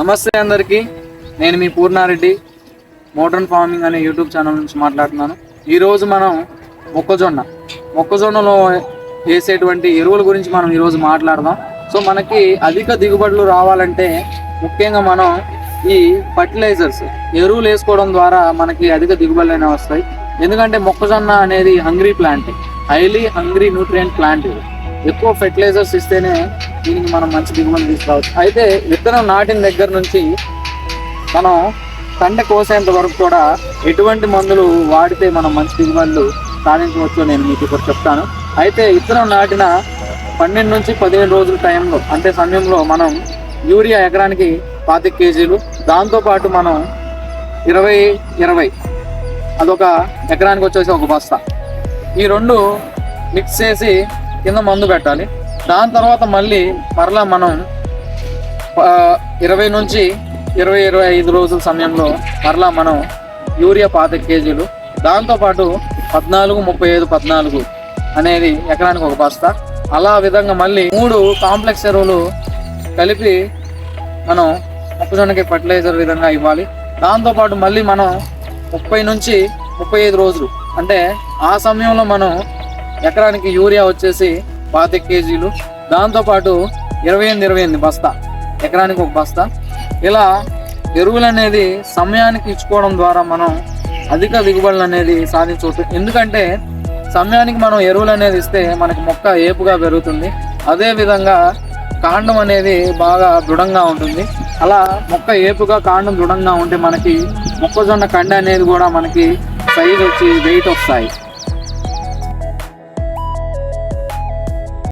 నమస్తే అందరికీ. నేను మీ పూర్ణారెడ్డి. మోడర్న్ ఫార్మింగ్ అనే యూట్యూబ్ ఛానల్ నుంచి మాట్లాడుతున్నాను. ఈరోజు మనం మొక్కజొన్న. మొక్కజొన్నలో వేసేటువంటి ఎరువుల గురించి మనం ఈరోజు మాట్లాడదాం. సో మనకి అధిక దిగుబడులు రావాలంటే ముఖ్యంగా మనం ఈ ఫర్టిలైజర్స్ ఎరువులు వేసుకోవడం ద్వారా మనకి అధిక దిగుబడులు అనేవి వస్తాయి. ఎందుకంటే మొక్కజొన్న అనేది hungry plant highly hungry nutrient plant ఇది. ఎక్కువ ఫెర్టిలైజర్స్ ఇస్తేనే దీనికి మనం మంచి దిగుమతి తీసుకురావచ్చు. అయితే విత్తనం నాటిన దగ్గర నుంచి మనం పంట కోసేంత వరకు కూడా ఎటువంటి మందులు వాడితే మనం మంచి దిగుబడులు సాధించవచ్చు నేను మీకు ఇప్పుడు చెప్తాను. అయితే విత్తనం నాటిన పన్నెండు నుంచి పదిహేను రోజుల టైంలో అంటే సమయంలో మనం యూరియా ఎకరానికి పాతిక కేజీలు దాంతోపాటు మనం ఇరవై ఇరవై అదొక ఎకరానికి వచ్చేసి ఒక బస్తా. ఈ రెండు మిక్స్ చేసి కింద మందు పెట్టాలి. దాని తర్వాత మళ్ళీ మరలా మనం ఇరవై నుంచి ఇరవై ఇరవై ఐదు రోజుల సమయంలో మరలా మనం యూరియా పాతిక కేజీలు దాంతోపాటు పద్నాలుగు ముప్పై ఐదు పద్నాలుగు అనేది ఎకరానికి ఒక బస్తా. అలా విధంగా మళ్ళీ మూడు కాంప్లెక్స్ ఎరువులు కలిపి మనం మొక్కజొన్నకి ఫర్టిలైజర్ విధంగా ఇవ్వాలి. దాంతోపాటు మళ్ళీ మనం ముప్పై నుంచి ముప్పై ఐదు రోజులు అంటే ఆ సమయంలో మనం ఎకరానికి యూరియా వచ్చేసి పాతిక కేజీలు. దాంతోపాటు ఇరవై ఎనిమిది ఇరవై ఎనిమిది బస్తా. ఎకరానికి ఒక బస్తా. ఇలా ఎరువులు అనేది సమయానికి ఇచ్చుకోవడం ద్వారా మనం అధిక దిగుబడులు అనేది సాధించవచ్చు. ఎందుకంటే సమయానికి మనం ఎరువులు అనేది ఇస్తే మనకి మొక్క ఏపుగా పెరుగుతుంది. అదేవిధంగా కాండం అనేది బాగా దృఢంగా ఉంటుంది. అలా మొక్క ఏపుగా కాండం దృఢంగా ఉంటే మనకి మొక్కజొన్న కండ అనేది కూడా మనకి సైజ్ వచ్చి వెయిట్ వస్తాయి